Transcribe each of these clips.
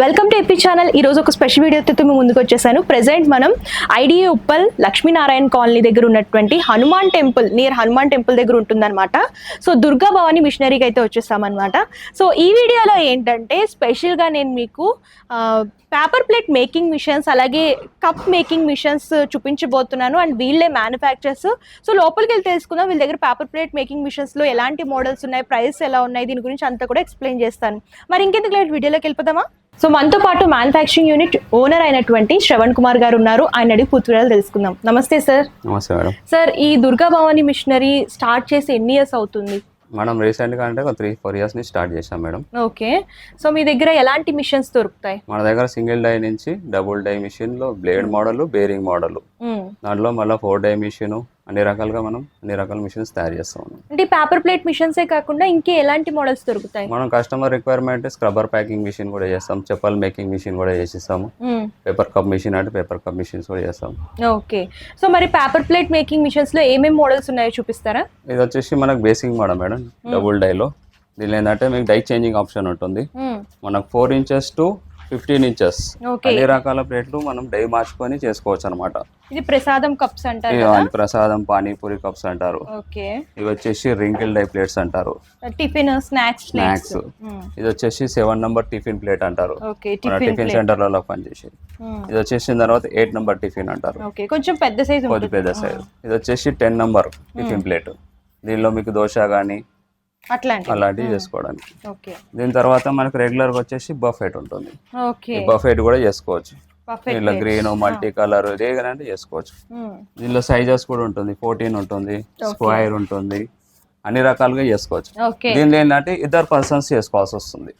Welcome to AP channel ఈ రోజు ఒక స్పెషల్ వీడియోతో మేము ముందుకు వచ్చేసాను. ప్రెసెంట్ మనం ఐడిఏ ఉప్పల్ లక్ష్మీనారాయణ కాలనీ దగ్గర ఉన్నటువంటి Hanuman temple near Hanuman temple దగ్గర ఉంటుందన్నమాట. సో దుర్గా భవాని మిషనరీకి అయితే వచ్చేస్తామన్నమాట సో ఈ వీడియోలో ఏంటంటే స్పెషల్గా నేను మీకు పేపర్ ప్లేట్ మేకింగ్ మిషన్స్ అలాగే కప్ మేకింగ్ మిషన్స్ చూపించబోతున్నాను. అండ్ వీళ్ళే మ్యానుఫ్యాక్చర్స్ సో లోపలికి వెళ్ళి తెలుసుకుందాం. వీళ్ళ దగ్గర పేపర్ ప్లేట్ మేకింగ్ మిషన్స్లో ఎలాంటి మోడల్స్ ఉన్నాయి ప్రైస్ ఎలా ఉన్నాయి దీని గురించి అంతా కూడా ఎక్స్ప్లెయిన్ చేస్తాను. మరి ఇంకెందుకు లేదు వీడియోలోకి వెళ్ళిపోదామా? సో మనతో పాటు మ్యానుఫ్యాక్చరింగ్ యూనిట్ ఓనర్ అయినటువంటి శ్రవణ్ కుమార్ గారు ఉన్నారు. ఆయన అడిగి పూర్తి వివరాలు తెలుసుకుందాం. నమస్తే సార్ నమస్తే మేడం. సార్ ఈ దుర్గా భవాని మిషనరీ స్టార్ట్ చేసి ఎన్ని ఇయర్స్ అవుతుంది? మనం రీసెంట్గా అంటే ఒక త్రీ ఫోర్ ఇయర్స్ నుంచి స్టార్ట్ చేసాం మేడం. ఓకే. సో మీ దగ్గర ఎలాంటి మిషన్స్ దొరుకుతాయి? మన దగ్గర సింగిల్ డై నుంచి డబుల్ డై మిషన్లో బ్లేడ్ మోడల్ బేరింగ్ మోడల్. దాంట్లో మళ్ళీ ఫోర్ డై మిషన్ అన్ని రకాలుగా మనం అన్ని రకాల మిషన్స్ తయారు చేస్తాం ఉన్నాం. అంటే పేపర్ ప్లేట్ మిషన్సే కాకుండా ఇంకే ఎలాంటి మోడల్స్ దొరుకుతాయి? మనం customer requirement scrubber packing machine కూడా చేస్తాం చెప్పల్ మేకింగ్ మిషన్ కూడా చేసిస్తాము. పేపర్ కప్ మిషన్ అంటే పేపర్ కప్ మిషన్స్ కూడా చేస్తాం. ఓకే సో మరి పేపర్ ప్లేట్ మేకింగ్ మిషన్స్లో ఏమేమి మోడల్స్ ఉన్నాయో చూపిస్తారా? ఇది వచ్చేసి మనకు బేసింగ్ మోడల్ మేడం డబుల్ డైలో దీనిలో ఏంటంటే మీకు డై చేంజింగ్ ఆప్షన్ ఉంటుంది. మ్మ్. మనకు four inches to fifteen inches అన్ని రకాల ప్లేట్లు మనం డై మార్చుకొని చేసుకోవచ్చు అనమాట ఇది ప్రసాదం కప్స్ అంటారు ప్రసాదం పానీపూరి కప్స్ అంటారు. ఓకే ఇవి వచ్చేసి రింకిల్ డై ప్లేట్స్ అంటారు. టిఫిన్ స్నాక్స్ స్నాక్స్ ఇది వచ్చేసి సెవెన్ నంబర్ టిఫిన్ ప్లేట్ అంటారు. టిఫిన్ టిఫిన్ సెంటర్లలో పనిచేసి ఇది వచ్చేసిన తర్వాత ఎయిట్ నంబర్ టిఫిన్ అంటారు. కొంచెం పెద్ద సైజ్ పెద్ద సైజ్ ఇది వచ్చేసి టెన్ నంబర్ టిఫిన్ ప్లేట్ దీనిలో మీకు దోశ కానీ అట్లాంటి అలాంటివి చేసుకోవడానికి. దీని తర్వాత మనకు రెగ్యులర్ వచ్చేసి బఫెట్ ఉంటుంది. బఫెట్ కూడా చేసుకోవచ్చు. దీనిలో గ్రీన్ మల్టీ కలర్ అంటే చేసుకోవచ్చు. దీనిలో సైజెస్ కూడా ఉంటుంది. ఫోర్టీన్ ఉంటుంది స్క్వైర్ ఉంటుంది. అన్ని రకాలుగా చేసుకోవచ్చు. దీనిలో ఏంటంటే ఇద్దరు పర్సన్స్ చేసుకోవాల్సి వస్తుంది.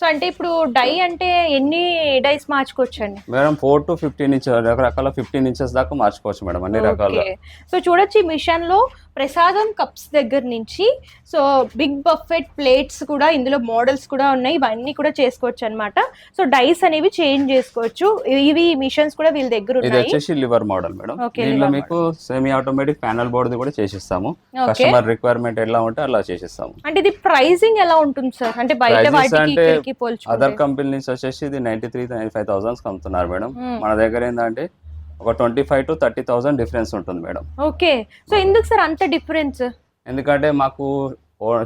సో అంటే ఇప్పుడు డై అంటే ఎన్ని dies మార్చుకోవచ్చండి? Madam four to fifteen inches రకరకాల ఫిఫ్టీన్ ఇంచెస్ దాకా మార్చుకోవచ్చు మేడం అన్ని రకాలుగా. సో చూడొచ్చు ఈ మిషన్లో ప్రసాదం కప్స్ దగ్గర నుంచి సో బిగ్ బఫెట్ ప్లేట్స్ కూడా ఇందులో మోడల్స్ కూడా ఉన్నాయి. ఇవన్నీ కూడా చేసుకోవచ్చు అన్నమాట. సో డైస్ అనేవి చేంజ్ చేసుకోవచ్చు. ఇవి మిషన్స్ కూడా వీళ్ళ దగ్గర ఇది వచ్చేసి లివర్ మోడల్ మేడం. దీనిలో మీకు సెమీ ఆటోమేటిక్ ప్యానల్ బోర్డ్ కూడా చేసిస్తాము. కస్టమర్ రిక్వైర్మెంట్ ఎలా ఉంటే అలా చేసిస్తాము. అంటే ఇది ప్రైసింగ్ ఎలా ఉంటుంది సార్? అంటే బయట వాటికి అదర్ కంపెనీ నుంచి వచ్చేసి ఇది ninety three ninety five thousands అమ్ముతున్నారు మేడం. Hmm. మన దగ్గర ఏంటంటే ఒక twenty five to thirty thousand difference ఉంటుంది మేడం. ఓకే సో ఎందుకు సార్ అంత డిఫరెన్స్ ఎందుకంటే మాకు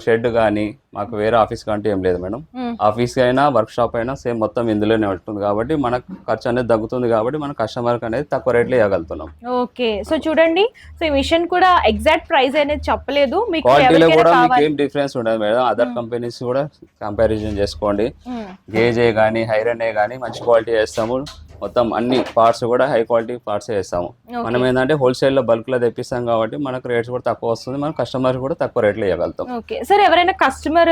షెడ్ కానీ మాకు వేరే ఆఫీస్ కంటే ఏం లేదు మేడం. ఆఫీస్ అయినా వర్క్ షాప్ అయినా సేమ్ మొత్తం ఇందులోనే ఉంటుంది కాబట్టి మనకు ఖర్చు అనేది తగ్గుతుంది కాబట్టి మన కస్టమర్కి అనేది తక్కువ రేట్లో ఇవ్వగలుగుతున్నాం. ఓకే. సో చూడండి సో ఈ మిషన్ కూడా ఎగ్జాక్ట్ ప్రైస్ అనేది చెప్పలేదు. మీకు క్వాలిటీలో కూడా మీకు ఏం డిఫరెన్స్ ఉండదు మేడం. అదర్ కంపెనీస్ కూడా కంపారిజన్ చేసుకోండి. గేజే కానీ హైరనే కానీ మంచి క్వాలిటీ చేస్తాము మొత్తం అన్ని పార్ట్స్ కూడా హై క్వాలిటీ పార్ట్స్ చేస్తాము మనం ఏంటంటే హోల్సేల్లో బల్క్లో తెప్పిస్తాం కాబట్టి మనకు రేట్స్ కూడా తక్కువ వస్తుంది. మన కస్టమర్ కూడా తక్కువ రేట్లో ఇవ్వగలుగుతాం. ఓకే. సార్ ఎవరైనా కస్టమర్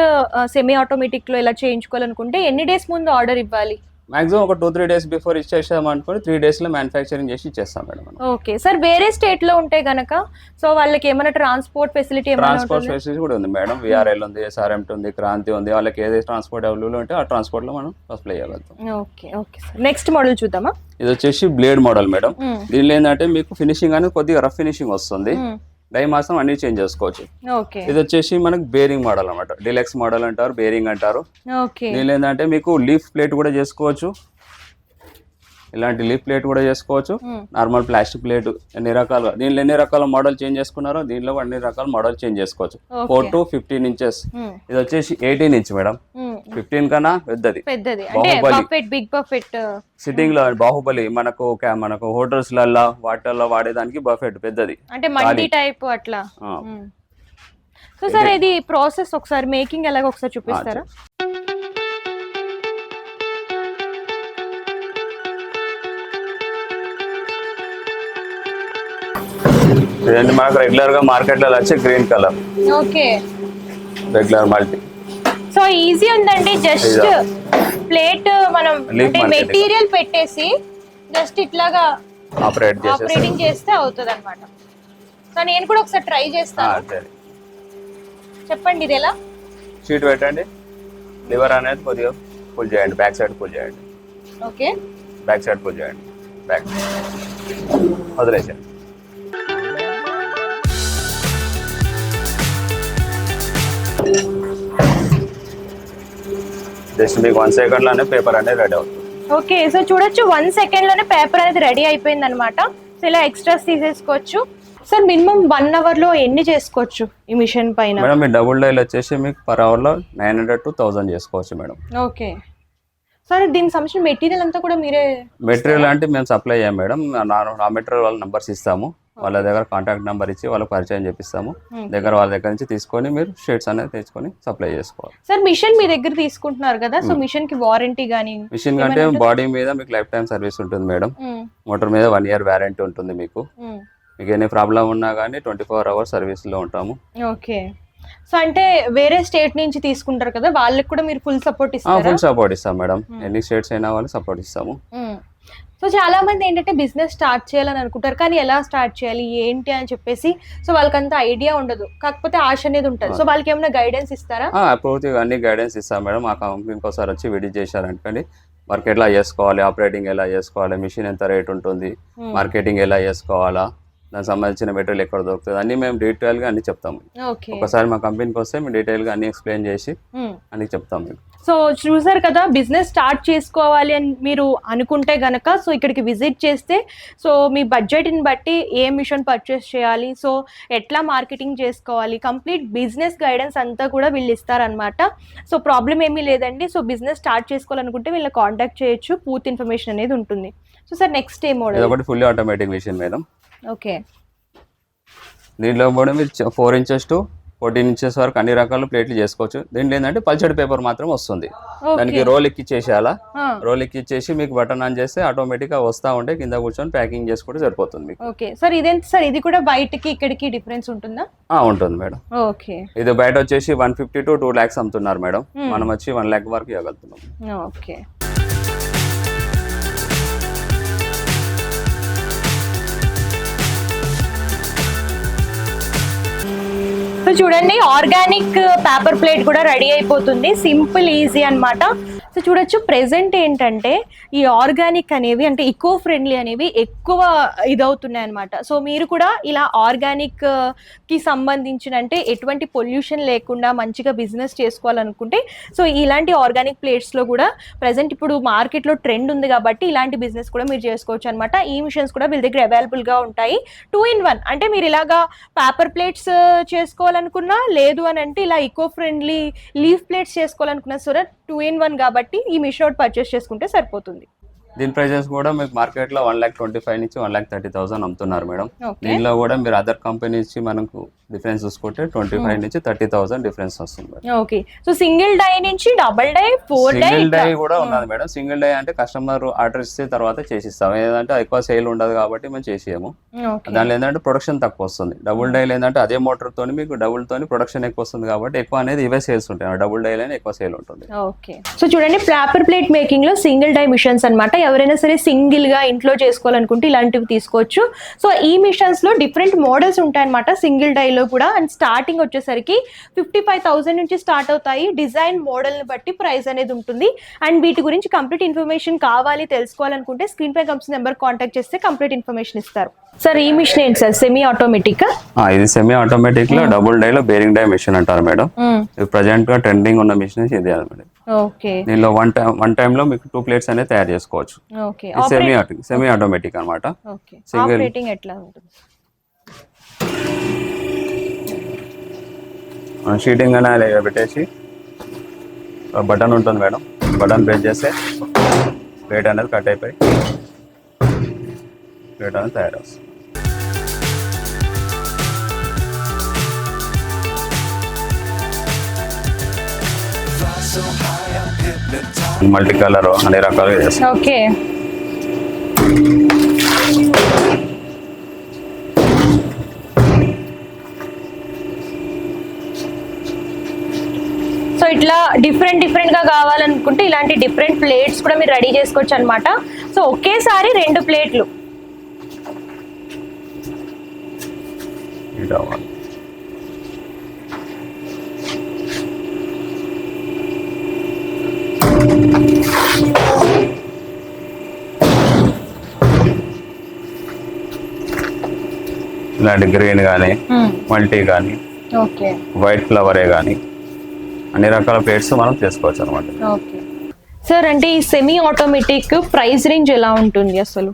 సెమీ ఆటోమేటిక్లో ఇలా చేయించుకోవాలనుకుంటే ఎన్ని డేస్ ముందు ఆర్డర్ ఇవ్వాలి? మాక్సిమం ఒక టూ త్రీ డేస్ బిఫోర్ ఇచ్చేసాం అనుకోని త్రీ డేస్లో మ్యానుఫ్యాక్చరింగ్ చేసి ఇచ్చేస్తాం మేడం ఓకే సార్ వేరే స్టేట్లో ఉంటే గనక సో వాళ్ళకి ఏమైనా ట్రాన్స్పోర్ట్ ఫెసిలిటీ ట్రాన్స్పోర్ట్ ఫెసిలిటీ కూడా ఉంది మేడం. విఆర్ఎల్ ఉంది ఎస్ఆర్ఎంటీ ఉంది క్రాంతి ఉంది. వాళ్ళకి ఏదైతే ట్రాన్స్పోర్ట్ అవైలబుల్ ఉంటే ఆ ట్రాన్స్పోర్ట్లో మనం సప్లై చేయగలుగుతాం. Okay okay sir next model చూద్దామా? ఇది వచ్చేసి బ్లేడ్ మోడల్ మేడం. మ్మ్. దీనిలో ఏంటంటే మీకు ఫినిషింగ్ అనేది కొద్దిగా రఫ్ ఫినిషింగ్ వస్తుంది. మ్మ్. డై మాసం అన్ని చేంజ్ చేసుకోవచ్చు. ఇది వచ్చేసి మనకు బేరింగ్ మోడల్ అన్నమాట. డిలెక్స్ మోడల్ అంటారు బేరింగ్ అంటారు. దీనిలో ఏంటంటే మీకు లీఫ్ ప్లేట్ కూడా చేసుకోవచ్చు. ఇలాంటి లీఫ్ ప్లేట్ కూడా చేసుకోవచ్చు. నార్మల్ ప్లాస్టిక్ ప్లేట్ ఎన్ని రకాలుగా దీనిలో ఎన్ని రకాల మోడల్ చేంజ్ చేసుకున్నారో దీనిలో అన్ని రకాల మోడల్ చేంజ్ చేసుకోవచ్చు. Four to fifteen inches. ఇది వచ్చేసి ఎయిటీన్ ఇంచ్ మేడం. ఫిఫ్టీన్ కన్నా పెద్దది. పెద్దది. అంటే. బఫెట్ బిగ్ బఫెట్ సిట్టింగ్లో బాహుబలి మనకు మనకు హోటల్స్ లల్లా వాటిల్లో వాడేదానికి బఫెట్ పెద్దది. అంటే మల్టీ టైప్ అట్లా. సో సార్ ఇది. ప్రాసెస్ ఒకసారి మేకింగ్ ఎలాగో ఒకసారి చూపిస్తారా? మనకు రెగ్యులర్గా మార్కెట్లో వచ్చే green colour okay regular multi easy ఉందండి. జస్ట్. ప్లేట్ మనం. మెటీరియల్ పెట్టేసి జస్ట్ ఇట్లాగా ఆపరేటింగ్ చేస్తే అవుతుంది అనమాట సో నేను కూడా ఒకసారి ట్రై చేస్తాను. చెప్పండి ఇది ఎలా? షీట్ పెట్టండి. లివర్ అనేది కొద్దిగా పుల్ చేయండి. బ్యాక్ సైడ్ పుల్ చేయండి. ఓకే బ్యాక్ సైడ్ పుల్ చేయండి. బ్యాక్ వదిలేసండి జస్ట్ మీకు వన్ సెకండ్లోనే పేపర్ అనేది రెడీ అవుతుంది. ఓకే సో చూడొచ్చు వన్ సెకండ్లోనే పేపర్ అనేది రెడీ అయిపోయింది అనమాట సో ఇలా ఎక్స్ట్రాస్ తీసేసుకోవచ్చు. సార్ మినిమం వన్ అవర్లో ఎన్ని చేసుకోవచ్చు ఈ మిషన్ పైన? మేడం మీ డబుల్ డైల్ వచ్చేసి మీకు పర్ అవర్లో నైన్ హండ్రెడ్ టు థౌసండ్ చేసుకోవచ్చు మేడం. ఓకే. సార్ దీనికి సంబంధించిన మెటీరియల్ అంతా కూడా మీరే మెటీరియల్ అంటే మేము సప్లై చేయం మేడం. ఆ మెటీరియల్ వాళ్ళ నంబర్స్ ఇస్తాము. వాళ్ళ దగ్గర కాంటాక్ట్ నెంబర్ ఇచ్చి వాళ్ళకి పరిచయం చేపిస్తాము. Hmm. దగ్గర వాళ్ళ దగ్గర నుంచి తీసుకొని మీరు షీట్స్ అనేది తెచ్చుకొని సప్లై చేసుకోవాలి. సార్ మిషన్ మీ దగ్గర తీసుకుంటున్నారు కదా సో మిషన్కి వారంటీ కానీ మిషన్ కంటే బాడీ మీద మీకు లైఫ్ టైం సర్వీస్ ఉంటుంది మేడం. మోటార్ మీద వన్ ఇయర్ వ్యారంటీ ఉంటుంది మీకు. మీకు ఎన్ని ప్రాబ్లం ఉన్నా కానీ ట్వంటీ ఫోర్ అవర్స్ సర్వీస్లో ఉంటాము. ఓకే సో అంటే వేరే స్టేట్ నుంచి తీసుకుంటారు కదా వాళ్ళకి కూడా మీరు ఫుల్ సపోర్ట్ ఇస్తారా? ఫుల్ సపోర్ట్ ఇస్తాం మేడం. ఎన్ని స్టేట్స్ అయినా వాళ్ళు సపోర్ట్ ఇస్తాము. సో చాలా మంది ఏంటంటే బిజినెస్ స్టార్ట్ చేయాలని అనుకుంటారు కానీ ఎలా స్టార్ట్ చేయాలి ఏంటి అని చెప్పేసి సో వాళ్ళకంత ఐడియా ఉండదు. కాకపోతే ఆశ అనేది ఉంటుంది. సో వాళ్ళకి ఏమైనా గైడెన్స్ ఇస్తారా? పూర్తిగా అన్ని గైడెన్స్ ఇస్తాం మేడం. మా కంపెనీకి ఒకసారి వచ్చి విడిట్ చేశారనుకోండి వర్క్ ఎట్లా చేసుకోవాలి ఆపరేటింగ్ ఎలా చేసుకోవాలి మిషన్ ఎంత రేట్ ఉంటుంది మార్కెటింగ్ ఎలా చేసుకోవాలా దానికి సంబంధించిన మెటీరియల్ ఎక్కడ దొరుకుతుంది అన్ని మేము డీటెయిల్గా అన్ని చెప్తాము ఓకే. ఒకసారి మా కంపెనీకి వస్తే మేము డీటెయిల్గా అన్ని ఎక్స్ప్లెయిన్ చేసి అన్ని చెప్తాం మీకు. సో చూసారు కదా బిజినెస్ స్టార్ట్ చేసుకోవాలి అని మీరు అనుకుంటే గనక సో ఇక్కడికి విజిట్ చేస్తే సో మీ బడ్జెట్ని బట్టి ఏ మిషన్ పర్చేస్ చేయాలి సో ఎట్లా మార్కెటింగ్ చేసుకోవాలి కంప్లీట్ బిజినెస్ గైడెన్స్ అంతా కూడా వీళ్ళు ఇస్తారనమాట సో ప్రాబ్లం ఏమీ లేదండి. సో బిజినెస్ స్టార్ట్ చేసుకోవాలనుకుంటే వీళ్ళని కాంటాక్ట్ చేయొచ్చు పూర్తి ఇన్ఫర్మేషన్ అనేది ఉంటుంది. సో సార్ నెక్స్ట్ ఏ ఇది మోడల్ ఒకటి fully automatic machine madam okay. దీంట్లో కూడా మీరు four inches to fourteen inches వరకు అన్ని రకాల ప్లేట్లు చేసుకోవచ్చు. దీంట్లో ఏంటంటే పల్చడి పేపర్ మాత్రం వస్తుంది. దానికి రోల్ ఎక్కిచ్చేసేయాలా? రోల్ ఎక్కిచ్చేసి మీకు బటన్ ఆన్ చేస్తే ఆటోమేటిక్గా వస్తూ ఉంటే కింద కూర్చొని ప్యాకింగ్ చేసుకుంటే సరిపోతుంది మీకు. ఓకే. సార్ ఇదేంటి సార్? ఇది కూడా బయటకి ఇక్కడికి డిఫరెన్స్ ఉంటుందా? ఆ, ఉంటుంది మేడం. ఓకే. ఇది బయట వచ్చేసి one fifty to two lakhs అమ్ముతున్నారు మేడం. మనం వచ్చి వన్ ల్యాక్ వరకు ఇవ్వగలుగుతున్నాం. ఓకే. సో చూడండి ఆర్గానిక్ పేపర్ ప్లేట్ కూడా రెడీ అయిపోతుంది. సింపుల్ ఈజీ అనమాట సో చూడొచ్చు ప్రెసెంట్ ఏంటంటే ఈ ఆర్గానిక్ అనేవి అంటే ఇకో ఫ్రెండ్లీ అనేవి ఎక్కువ ఇదవుతున్నాయి అనమాట సో మీరు కూడా ఇలా ఆర్గానిక్కి సంబంధించిన అంటే ఎటువంటి పొల్యూషన్ లేకుండా మంచిగా బిజినెస్ చేసుకోవాలనుకుంటే సో ఇలాంటి ఆర్గానిక్ ప్లేట్స్లో కూడా ప్రజెంట్ ఇప్పుడు మార్కెట్లో ట్రెండ్ ఉంది కాబట్టి ఇలాంటి బిజినెస్ కూడా మీరు చేసుకోవచ్చు అనమాట ఈ మిషన్స్ కూడా వీళ్ళ దగ్గర అవైలబుల్గా ఉంటాయి. టూ ఇన్ వన్ అంటే మీరు ఇలాగా పేపర్ ప్లేట్స్ చేసుకోవాలనుకున్నా లేదు అని అంటే ఇలా ఈకో ఫ్రెండ్లీ లీఫ్ ప్లేట్స్ చేసుకోవాలనుకున్నా సరే టూ ఇన్ వన్ కాబట్టి ఈ మిషోట్ పర్చేస్ చేసుకుంటే సరిపోతుంది. దీని ప్రైజెస్ కూడా మీకు మార్కెట్లో వన్ ల్యాక్ ట్వంటీ ఫైవ్ నుంచి వన్ ల్యాక్ థర్టీ థౌసండ్ అమ్ముతున్నారు మేడం. దీనిలో కూడా మీరు అదర్ కంపెనీ నుంచి మనకు డిఫరెన్స్ చూసుకుంటే ట్వంటీ ఫైవ్ నుంచి థర్టీ థౌసండ్ డిఫరెన్స్ వస్తుంది ఓకే. సో సింగిల్ డై నుంచి double die four single die కూడా ఉన్నది మేడం. సింగిల్ డై అంటే కస్టమర్ ఆర్డర్ ఇస్తే తర్వాత చేసిస్తాం. ఏంటంటే ఎక్కువ సేల్ ఉండదు కాబట్టి మేము చేసేయము. దానిలో ఏంటంటే ప్రొడక్షన్ తక్కువ వస్తుంది. డబుల్ డైల్ ఏంటంటే అదే మోటార్ తోని మీకు డబుల్ తోని ప్రొడక్షన్ ఎక్కువ వస్తుంది కాబట్టి ఎక్కువ అనేది ఇవే సేల్స్ ఉంటాయి. డబుల్ డైల్ అనేది ఎక్కువ సేల్ ఉంటుంది. ఓకే. సో చూడండి పేపర్ ప్లేట్ మేకింగ్లో సింగిల్ డై మిషన్స్ అన్నమాట. ఎవరైనా సరే సింగిల్గా ఇంట్లో చేసుకోవాలనుకుంటే ఇలాంటివి తీసుకోవచ్చు. సో ఈ మిషన్స్లో డిఫరెంట్ మోడల్స్ ఉంటాయన్నమాట సింగిల్ డై లో కూడా. అండ్ స్టార్టింగ్ వచ్చేసరికి ఫిఫ్టీ ఫైవ్ థౌసండ్ నుంచి స్టార్ట్ అవుతాయి. డిజైన్ మోడల్ని బట్టి ప్రైస్ అనేది ఉంటుంది. అండ్ వీటి గురించి కంప్లీట్ ఇన్ఫర్మేషన్ కావాలి తెలుసుకోవాలనుకుంటే స్క్రీన్ పై కంపెనీ నెంబర్ కాంటాక్ట్ చేస్తే కంప్లీట్ ఇన్ఫర్మేషన్ ఇస్తారు. సార్ ఈ మిషన్ ఏంటి సార్? సెమీ ఆటోమేటిక్ ఇది సెమీ ఆటోమేటిక్లో డబుల్ డై లో బేరింగ్ డై మిషన్ అంటారు మేడం. ప్రజెంట్గా ట్రెండింగ్ ఉన్న మిషన్ ఇది మేడం దీనిలో వన్ టైం వన్ టైమ్లో మీకు టూ ప్లేట్స్ అనేది తయారు చేసుకోవచ్చు. ఓకే. సెమీ సెమీ ఆటోమేటిక్ అనమాట ఓకే. Single- ఆపరేటింగ్ ఎట్లా ఉంటుంది? షీటింగ్ అనేది పెట్టేసి బటన్ ఉంటుంది మేడం. బటన్ ప్రెస్ చేస్తే ప్లేట్ అనేది కట్ అయిపోయి ప్లేట్ అనేది తయారు వస్తుంది మల్టీ కలర్ అన్ని చేస్తాం. ఓకే. సో ఇట్లా డిఫరెంట్ డిఫరెంట్గా కావాలనుకుంటే ఇలాంటి డిఫరెంట్ ప్లేట్స్ కూడా మీరు రెడీ చేసుకోవచ్చు అనమాట సో ఒకేసారి రెండు ప్లేట్లు. ఇలాంటి గ్రీన్ కానీ మల్టీ కానీ ఓకే. వైట్ ఫ్లవరే కానీ అన్ని రకాల ప్లేట్స్ మనం చేసుకోవచ్చు అనమాట సార్ అంటే ఈ సెమీ ఆటోమేటిక్ ప్రైస్ రేంజ్ ఎలా ఉంటుంది అసలు?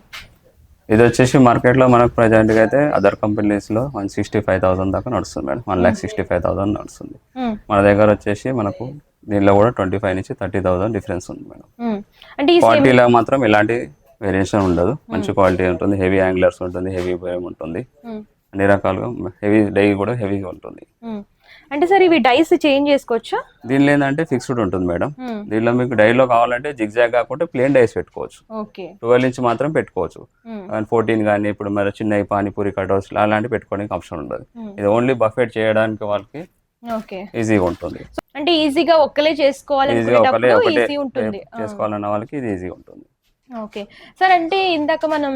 ఇది వచ్చేసి మార్కెట్లో మనకు ప్రజెంట్గా అయితే అదర్ కంపెనీస్లో వన్ సిక్స్టీ ఫైవ్ థౌసండ్ దాకా నడుస్తుంది madam. One lakh sixty five thousand నడుస్తుంది. మన దగ్గర వచ్చేసి మనకు దీనిలో కూడా ట్వంటీ ఫైవ్ నుంచి థర్టీ థౌసండ్ డిఫరెన్స్ ఉంది మేడం. అంటే క్వాలిటీలో మాత్రం ఎలాంటి వేరియేషన్ ఉండదు. మంచి క్వాలిటీ ఉంటుంది. హెవీ యాంగ్లర్స్ ఉంటుంది. హెవీ బయం ఉంటుంది. అన్ని రకాలుగా హెవీ డై కూడా హెవీగా ఉంటుంది. అంటే సార్ ఇవి డైస్ చేంజ్ చేసుకోవచ్చా? దీనిలో ఏంటంటే ఫిక్స్డ్ ఉంటుంది మేడం. దీనిలో మీకు డైలో కావాలంటే జిగ్జాగ్ కాకుండా ప్లేన్ డైస్ పెట్టుకోవచ్చు. ట్వెల్వ్ ఇంచ్ మాత్రం పెట్టుకోవచ్చు. అండ్ ఫోర్టీన్ కానీ ఇప్పుడు మరి చిన్న పానీపూరి కటౌట్స్ అలాంటివి పెట్టుకోవడానికి ఆప్షన్ ఉండదు. ఇది ఓన్లీ బఫెట్ చేయడానికి వాళ్ళకి ఓకే. ఈజీగా ఉంటుంది. అంటే ఈజీగా ఒక్కలే చేసుకోవాలి ఈజీ ఉంటుంది. చేసుకోవాలన్న వాళ్ళకి ఇది ఈజీగా ఉంటుంది. ఓకే. సార్ అంటే ఇందాక మనం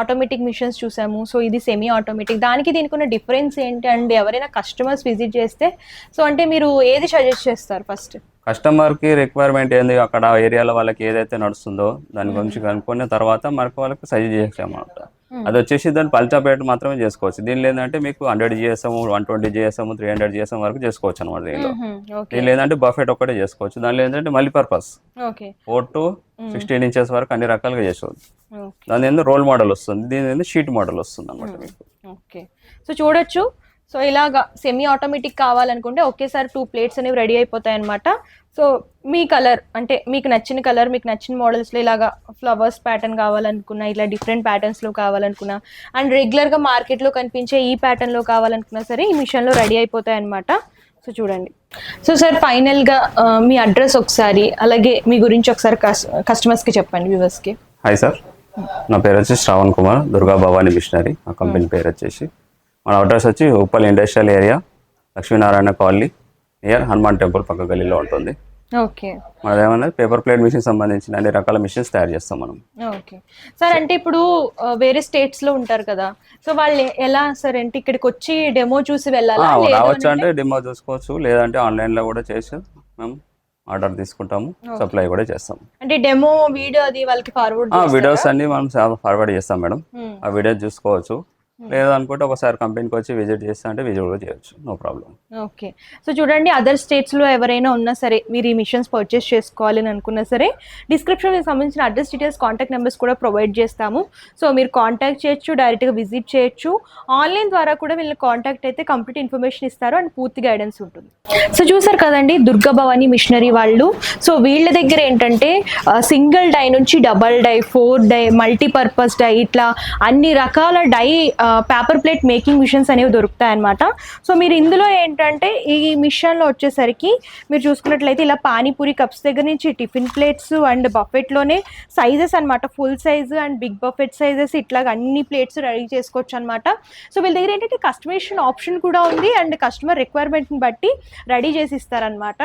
ఆటోమేటిక్ మిషన్స్ చూసాము. సో ఇది సెమీ ఆటోమేటిక్ దానికి దీనికి ఉన్న డిఫరెన్స్ ఏంటి? అండ్ ఎవరైనా కస్టమర్స్ విజిట్ చేస్తే సో అంటే మీరు ఏది సజెస్ట్ చేస్తారు ఫస్ట్ కస్టమర్కి రిక్వైర్మెంట్ ఏంది? అక్కడ ఏరియాలో వాళ్ళకి ఏదైతే నడుస్తుందో దాని గురించి కనుక్కున్న తర్వాత మనకు వాళ్ళకి సజెస్ట్ చేసామన్నమాట అది వచ్చేసి దాన్ని పల్చా పేట మాత్రమే చేసుకోవచ్చు. దీనిలో ఏంటంటే మీకు hundred GSM one twenty GSM three hundred GSM వరకు చేసుకోవచ్చు అనమాట దీనిలో. దీనిలో ఏంటంటే బఫెట్ ఒక్కటే చేసుకోవచ్చు. దానిలో ఏంటంటే multipurpose okay. Four to sixteen inches వరకు అన్ని రకాలుగా చేసుకోవచ్చు. దాని రోల్ మోడల్ వస్తుంది. దీని షీట్ మోడల్ వస్తుంది అనమాట మీకు. ఓకే. సో చూడొచ్చు. సో ఇలాగా సెమీ ఆటోమేటిక్ కావాలనుకుంటే ఒకేసారి టూ ప్లేట్స్ అనేవి రెడీ అయిపోతాయి అనమాట సో మీ కలర్ అంటే మీకు నచ్చిన కలర్ మీకు నచ్చిన మోడల్స్లో ఇలాగా ఫ్లవర్స్ ప్యాటర్న్ కావాలనుకున్నా ఇలా డిఫరెంట్ ప్యాటర్న్స్లో కావాలనుకున్నా అండ్ రెగ్యులర్గా మార్కెట్లో కనిపించే ఈ ప్యాటర్న్లో కావాలనుకున్నా సరే ఈ మిషన్లో రెడీ అయిపోతాయి అనమాట సో చూడండి. సో సార్ ఫైనల్గా మీ అడ్రస్ ఒకసారి అలాగే మీ గురించి ఒకసారి కస్ కస్టమర్స్కి చెప్పండి వ్యూవర్స్కి హాయ్ సార్ నా పేరు వచ్చి శ్రావణ్ కుమార్ దుర్గా భవానీ మిషనరీ. మా కంపెనీ పేరు వచ్చేసి మన అడ్రస్ వచ్చి Uppal industrial area Lakshminarayana colony near Hanuman temple పక్క గలీలో ఉంటుంది. ఓకే. మనది ఏమన్నా పేపర్ ప్లేట్ మిషన్ సంబంధించిన అన్ని రకాల మిషన్స్ తయారు చేస్తాం మనం. ఓకే. సార్ అంటే ఇప్పుడు వేరే స్టేట్స్లో ఉంటారు కదా సో వాళ్ళు ఎలా సార్ అంటే ఇక్కడికి వచ్చి డెమో చూసి వెళ్ళాలా? రావచ్చు అంటే డిమో చూసుకోవచ్చు లేదంటే ఆన్లైన్లో కూడా చేసి మేము ఆర్డర్ తీసుకుంటాము సప్లై కూడా చేస్తాం. అంటే డెమో వీడియో అది వాళ్ళకి ఫార్వర్డ్ వీడియోస్ అన్ని మనం ఫార్వర్డ్ చేస్తాం మేడం. ఆ వీడియోస్ చూసుకోవచ్చు. లేదనుకుంటే ఒకసారి కంపెనీకి వచ్చి విజిట్ చేస్తా అంటే విజిట్ కూడా చేయొచ్చు. నో ప్రాబ్లం ఓకే సో చూడండి అదర్ స్టేట్స్లో ఎవరైనా ఉన్నా సరే మీరు ఈ మిషన్స్ పర్చేస్ చేసుకోవాలి అని అనుకున్నా సరే డిస్క్రిప్షన్ సంబంధించిన అడ్రస్ డీటెయిల్స్ కాంటాక్ట్ నెంబర్స్ కూడా ప్రొవైడ్ చేస్తాము. సో మీరు కాంటాక్ట్ చేయొచ్చు డైరెక్ట్గా విజిట్ చేయొచ్చు. ఆన్లైన్ ద్వారా కూడా వీళ్ళు కాంటాక్ట్ అయితే కంప్లీట్ ఇన్ఫర్మేషన్ ఇస్తారు అండ్ పూర్తి గైడెన్స్ ఉంటుంది. సో చూసారు కదండి దుర్గా భవానీ మిషనరీ వాళ్ళు. సో వీళ్ళ దగ్గర ఏంటంటే సింగిల్ డై నుంచి double die four die multipurpose die ఇట్లా అన్ని రకాల die paper plate making machines అనేవి దొరుకుతాయి అనమాట సో మీరు ఇందులో ఏంటంటే ఈ మిషన్లో వచ్చేసరికి మీరు చూసుకున్నట్లయితే ఇలా పానీపూరి కప్స్ దగ్గర నుంచి టిఫిన్ ప్లేట్స్ అండ్ బఫెట్లోనే సైజెస్ అన్నమాట. Full size and big buffet sizes ఇట్లాగ అన్ని ప్లేట్స్ రెడీ చేసుకోవచ్చు అనమాట సో వీళ్ళ దగ్గర ఏంటంటే కస్టమేషన్ ఆప్షన్ కూడా ఉంది అండ్ కస్టమర్ రిక్వైర్మెంట్ని బట్టి రెడీ చేసి ఇస్తారనమాట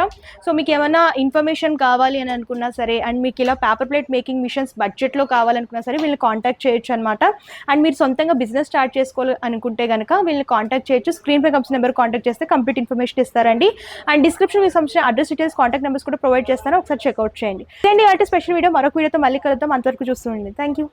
సో మీకు ఏమైనా ఇన్ఫర్మేషన్ కావాలి అని అనుకున్నా సరే అండ్ మీకు ఇలా పేపర్ ప్లేట్ మేకింగ్ మిషన్స్ బడ్జెట్లో కావాలనుకున్నా సరే వీళ్ళని కాంటాక్ట్ చేయొచ్చు అనమాట అండ్ మీరు సొంతంగా బిజినెస్ స్టార్ట్ చేసుకోవాలి అనుకుంటే కనుక వీళ్ళని కాంటాక్ట్ చేయొచ్చు. స్క్రీన్ పై కంపెనీ నెంబర్ కాంటాక్ట్ చేస్తే కంప్లీట్ ఇన్ఫర్మేషన్ ఇస్తారండి. అండ్ డిస్క్రిప్షన్ మీకు సంబంధించిన అడ్రస్ డీటెయిల్స్ కాంటాక్ట్ నెంబర్స్ కూడా ప్రొవైడ్ చేస్తాను. ఒకసారి చెక్అవుట్ చేయండి. అండి వాటి స్పెషల్ వీడియో మరొక వీడియోతో మళ్ళీ కలుద్దాం. అంతవరకు చూస్తుండండి థ్యాంక్ యూ